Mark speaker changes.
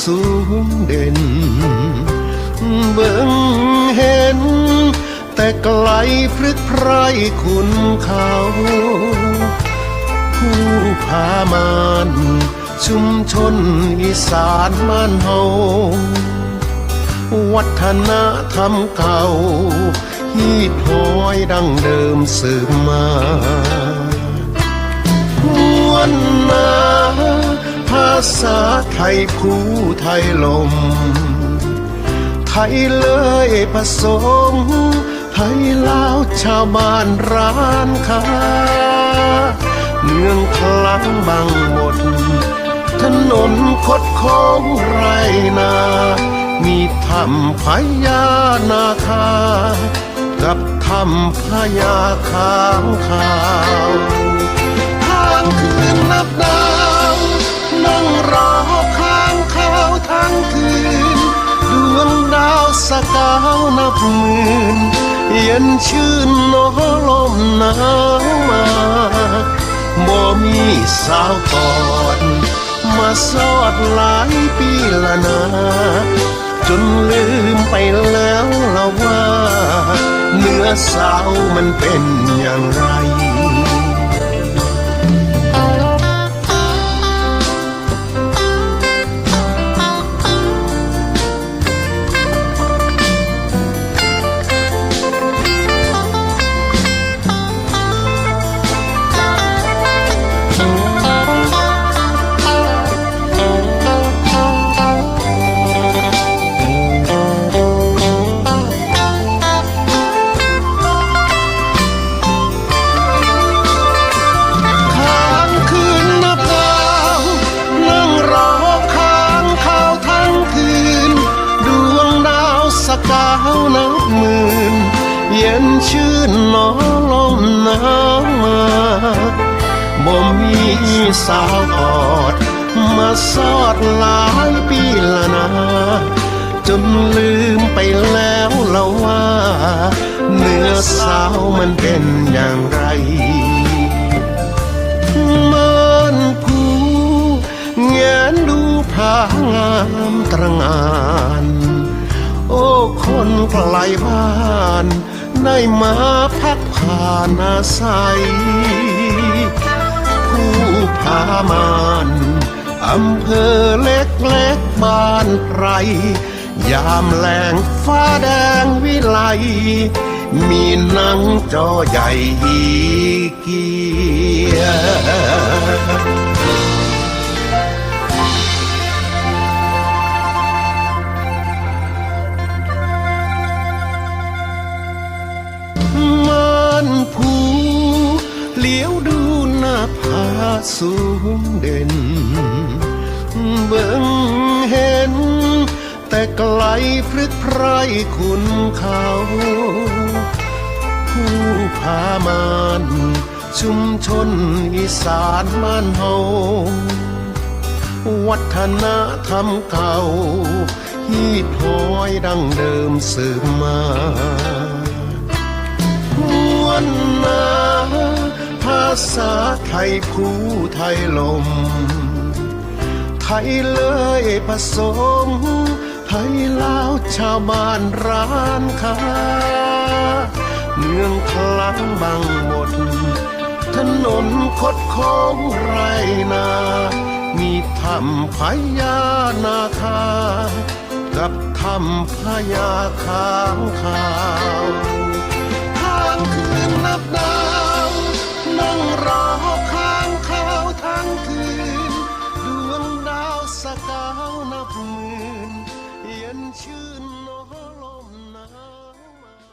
Speaker 1: สูงเด่น เบิ่งเห็น แต่ไกลพลึกไพรคุณเขา ผู้พามานชุมชนอีสานบ้านเฮาวัฒนธรรมเก่าฮีดหอยดังเดิมสืบมา ษาไทยคู่ไทยลม ไทยเลยผสม ไทยลาวชาวบ้านร้านค้า เมืองคลังบางหมด ถนนคดโค้งไรนา มีถ้ำพญานาคา กับถ้ำพญาค้างคา สกาวนับหมื่นเย็นชื่นโนลมหนาวมาบ่มีสาวกอดมาสอดหลายปีละนา จนลืมไปแล้วละว่า เนื้อสาวมันเป็นอย่างไร นชื่นหนอลมหนาวมาบ่มีสาวกอด มาสอดหลายปีละนาจนลืมไปแล้วละว่า เนื้อสาวมันเป็นอย่างไรมันผู้แงนดูผางามตรงาน โอ้คนไกลบ้าน ได้มาพักผ่านอาศัย ผู้พามานอำเภอเล็กเล็กๆบ้านไรยามแรงฟ้าแดงวิไล มีนังจอใหญ่อีเกีย สูงเด่น เบิ่งเห็น แต่ไกลพลึกไพรคุณเขา ผู้พามานชุมชนอีสานบ้านเฮาวัฒนธรรมเก่าฮีดหอยดังเดิมสืบมาหวนนา ษาไทยคู่ไทยลม ไทยเลยผสม ไทยลาวชาวบ้านร้านค้า เมืองคลังบางหมด ถนนคดโค้งไรนา มีถ้ำพญานาคา กับถ้ำพญาค้างคาว ทางคืนนับดา ร้อง